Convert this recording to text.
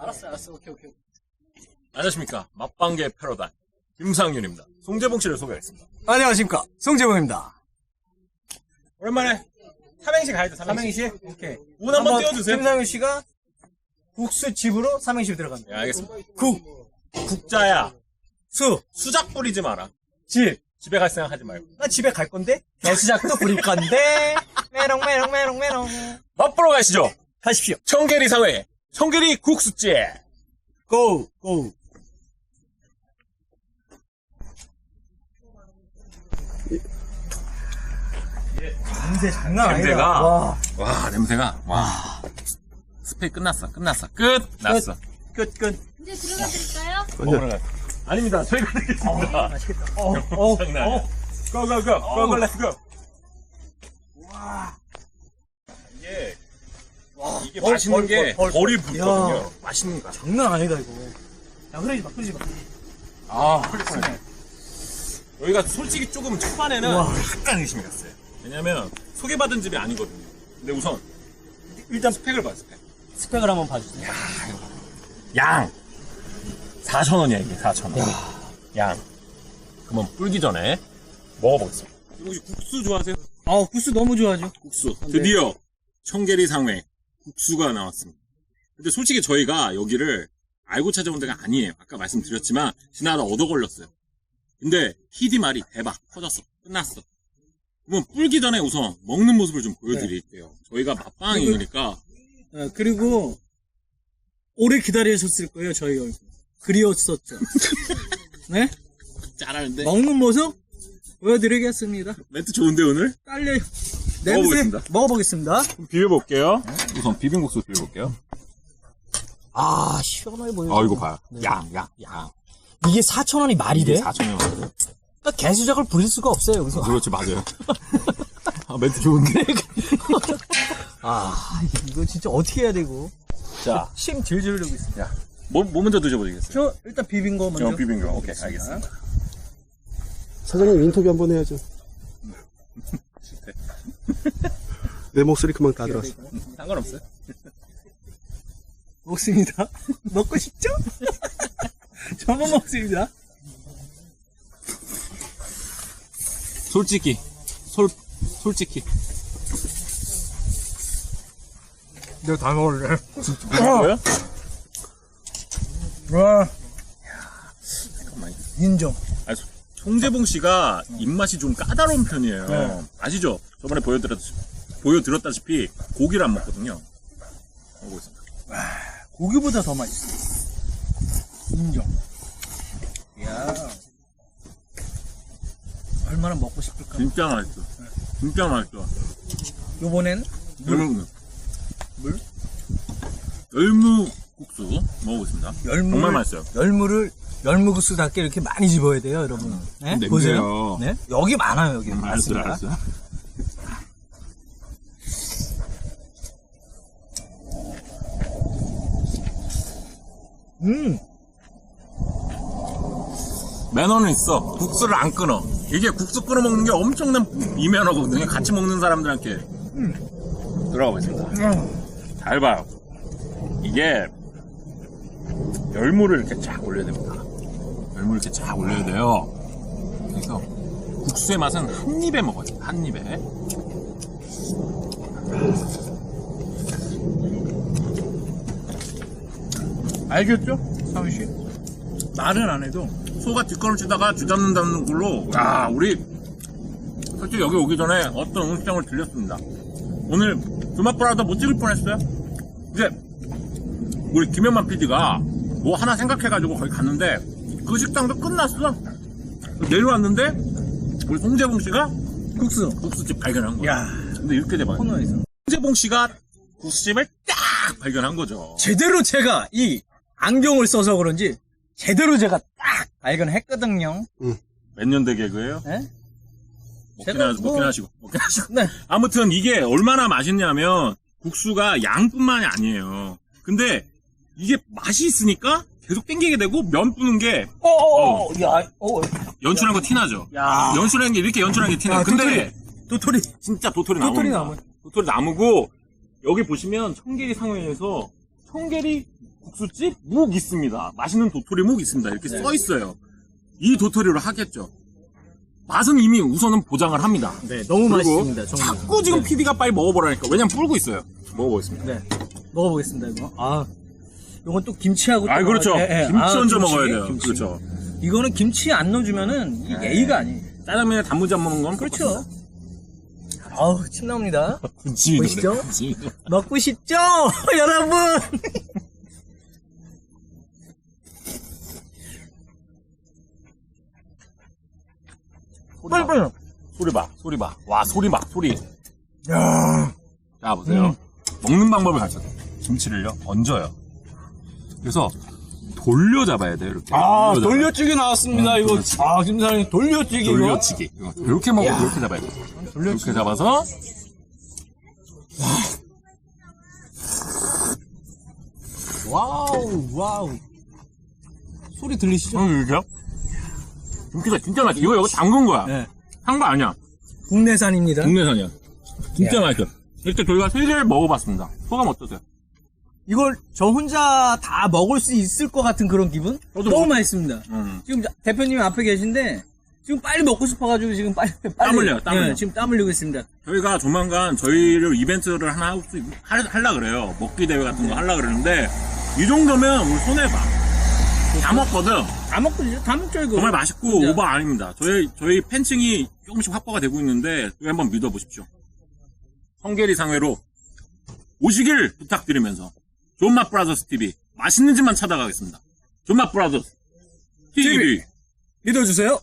알았어, 알았어. 오케이, 오케이. 안녕하십니까. 맛방계 패러다임. 김상윤입니다. 송재봉 씨를 소개하겠습니다. 안녕하십니까. 송재봉입니다. 오랜만에 삼행시 가야죠, 삼행시. 삼행시? 오케이. 운 한번 띄워주세요. 김상윤 씨가 국수 집으로 삼행시 들어갑니다. 네, 알겠습니다. 국, 국자야. 수, 수작 뿌리지 마라. 집. 집에 갈 생각 하지 말고. 나 집에 갈 건데? 개수작도 부릴 건데? 메롱, 메롱, 메롱, 메롱. 맛보러 가시죠. 가십시오. 청계리 사회. 청계리 국수집. 고, 고. 냄새 장난 아니다. 냄새가. 와, 와, 냄새가. 와. 스페이 끝났어, 끝났어. 끝! 났어. 끝, 끝. 이제 들어가 드릴까요? 먹으러 가. 아닙니다. 저희가 되겠습니다. 맛있겠다. 어, 어, 장난 아니야. 어. 고, 고, 고. 고, 고, 렛츠 고. 와. 이게, 맛있는 벌, 게 벌. 벌이 붙거든요. 야. 맛있는 거. 장난 아니다, 이거. 야, 흐르지 마, 흐르지 마. 아, 훌륭하네. 여기가 솔직히 조금 초반에는 우와. 약간 의심이 갔어요. 왜냐면 소개받은 집이 아니거든요. 근데 우선 일단 스펙을 봐, 스펙. 스펙을 한번 봐주세요. 양. 4,000원이야, 이게 4,000원. 양. 그러면 불기 전에 먹어보겠습니다. 혹시 국수 좋아하세요? 아, 국수 너무 좋아하죠. 국수. 드디어 청계리 상회 국수가 나왔습니다. 근데 솔직히 저희가 여기를 알고 찾아온 데가 아니에요. 아까 말씀드렸지만 지나다 얻어 걸렸어요. 근데 PD 말이 대박 터졌어. 끝났어. 그러면 불기 전에 우선 먹는 모습을 좀 보여드릴게요. 저희가 맛방이니까 어, 그리고, 오래 기다리셨을 거예요, 저희가. 그리웠었죠. 네? 잘하는데 먹는 모습 보여드리겠습니다. 멘트 좋은데 오늘? 딸려요. 냄새 먹어보겠습니다. 먹어보겠습니다. 비벼볼게요. 우선 비빔국수 비벼볼게요. 아, 시원하게 보여요. 아 이거 봐요. 양, 양, 양. 이게 4,000원이 말이 돼? 4,000원. 그러니까 개수작을 부릴 수가 없어요, 여기서. 그렇지 맞아요. 아 멘트 좋은데? 아, 이거 진짜 어떻게 해야 되고. 자, 심 질질 흘리고 있어. 야, 뭐, 뭐 먼저 드셔보시겠어요? 저 일단 비빈 거 먼저. 저 비빔 거. 오케이, 알겠습니다. 사장님 인터뷰 한번 해야죠. 내 목소리 그만 다 들었어. 상관없어요. 먹습니다. 먹고 싶죠? 저만 먹습니다. 솔직히, 솔, 솔직히. 내가 다 먹을래. 뭐야? 와. 인정. 송재봉 씨가 입맛이 좀 까다로운 편이에요. 아시죠? 저번에 보여드렸다시피, 보여드렸다시피 고기를 안 먹거든요. 먹어보겠습니다. 고기보다 더 맛있어. 인정. 야 얼마나 먹고 싶을까? 진짜 맛있어. 진짜 맛있어. 요번엔 열무. 물? 열무 국수 먹어보겠습니다. 열무 정말 맛있어요. 열무를 열무국수답게 이렇게 많이 집어야 돼요, 여러분. 네? 냄새요. 보세요. 네? 여기 많아요, 여기. 음, 알았어요, 많습니다. 알았어요. 음, 매너는 있어. 국수를 안 끊어. 이게 국수 끊어 먹는 게 엄청난 이면허거든요. 같이 먹는 사람들한테. 들어가 보겠습니다. 음. 잘 봐요. 이게 열무를 이렇게 쫙 올려야 됩니다. 열무를 이렇게 쫙 올려야 돼요. 그래서 국수의 맛은 한 입에 먹어야 돼요. 한 입에. 알겠죠? 사위 씨? 말은 안 해도 소가 뒷걸음 치다가 쥐잡는다는 걸로 야 우리 솔직히 여기 오기 전에 어떤 음식점을 들렸습니다 오늘 주맛보라도 못 찍을 뻔했어요 이제 우리 김현만 PD가 뭐 하나 생각해가지고 거기 갔는데 그 식당도 끝났어 내려왔는데 우리 송재봉 씨가 국수. 국수집 발견한 거야 야 근데 이렇게 돼봐요 코너에서. 송재봉 씨가 국수집을 딱 발견한 거죠 제대로 제가 이 안경을 써서 그런지 제대로 제가 딱 발견했거든요. 몇 년대 개그예요? 네? 먹긴, 제가 하, 뭐- 먹긴 하시고 먹긴 하시고 네. 아무튼 이게 얼마나 맛있냐면 국수가 양뿐만이 아니에요. 근데 이게 맛이 있으니까 계속 땡기게 되고 면 뿌는 게 어어어, 야, 어, 연출한 거 티나죠. 야. 연출한 게 이렇게 연출한 게 티나 요. 야, 근데 도토리. 진짜 도토리 도토리 나무입니다. 나무. 도토리 나무고 여기 보시면 청계리 상회에서 청계리 국수집 묵 있습니다. 맛있는 도토리 묵 있습니다. 이렇게 써 있어요. 이 도토리로 하겠죠. 맛은 이미 우선은 보장을 합니다. 네, 너무 그리고 맛있습니다. 정말. 자꾸 지금 PD가 빨리 먹어보라니까. 왜냐면 불고 있어요. 먹어보겠습니다. 네, 먹어보겠습니다 이거. 아, 이건 또 김치하고. 또 아, 그렇죠. 먹어야- 예, 예. 김치 아, 얹어 김치, 먹어야 돼요. 김치. 그렇죠. 이거는 김치 안 넣어주면은 이 예의가 아니에요. 짜장면에 단무지 안 먹는 건 그렇죠. 아우 침 나옵니다. 군침이 보이시죠? 도네, 군침이. 먹고 싶죠, 여러분. 빨리 빨리. 소리 봐, 소리 봐. 와, 소리 봐, 소리. 야, 자, 보세요. 음. 먹는 방법을 가르쳐 김치를요, 얹어요. 그래서 돌려 잡아야 돼요, 이렇게. 아 돌려 잡아요. 돌려찌개 나왔습니다. 이거 그렇지. 아 김사장님 돌려찌개 이거. 돌려치기. 이거 이렇게 먹고 이렇게 잡아야 돼요. 이렇게 잡아서 와우 와우. 소리 들리시죠? 음, 이렇게요? 김치가 진짜 맛있어. 이거 이거 담근 거야. 네. 한 거 아니야. 국내산입니다. 국내산이야. 진짜 야. 맛있어. 이렇게 저희가 세 개를 먹어봤습니다. 소감 어떠세요? 이걸 저 혼자 다 먹을 수 있을 것 같은 그런 기분? 너무 먹- 맛있습니다. 음. 지금 대표님 앞에 계신데 지금 빨리 먹고 싶어가지고 지금 빨리 빨리 땀 흘려요, 땀 예, 흘려. 지금 땀 흘리고 있습니다. 저희가 조만간 저희를 이벤트를 하나 할 수, 있- 할- 할라 그래요. 먹기 대회 같은 거 할라 그러는데, 이 정도면 우리 손해 봐. 다 먹거든. 다 먹고 다 먹죠 이거. 정말 맛있고 진짜. 오버 아닙니다. 저희, 저희 팬층이 조금씩 확보가 되고 있는데, 저희 한번 믿어보십시오. 성계리 상회로 오시길 부탁드리면서, 존맛 브라더스 TV, 맛있는 집만 찾아가겠습니다. 존맛 브라더스 TV. 믿어주세요.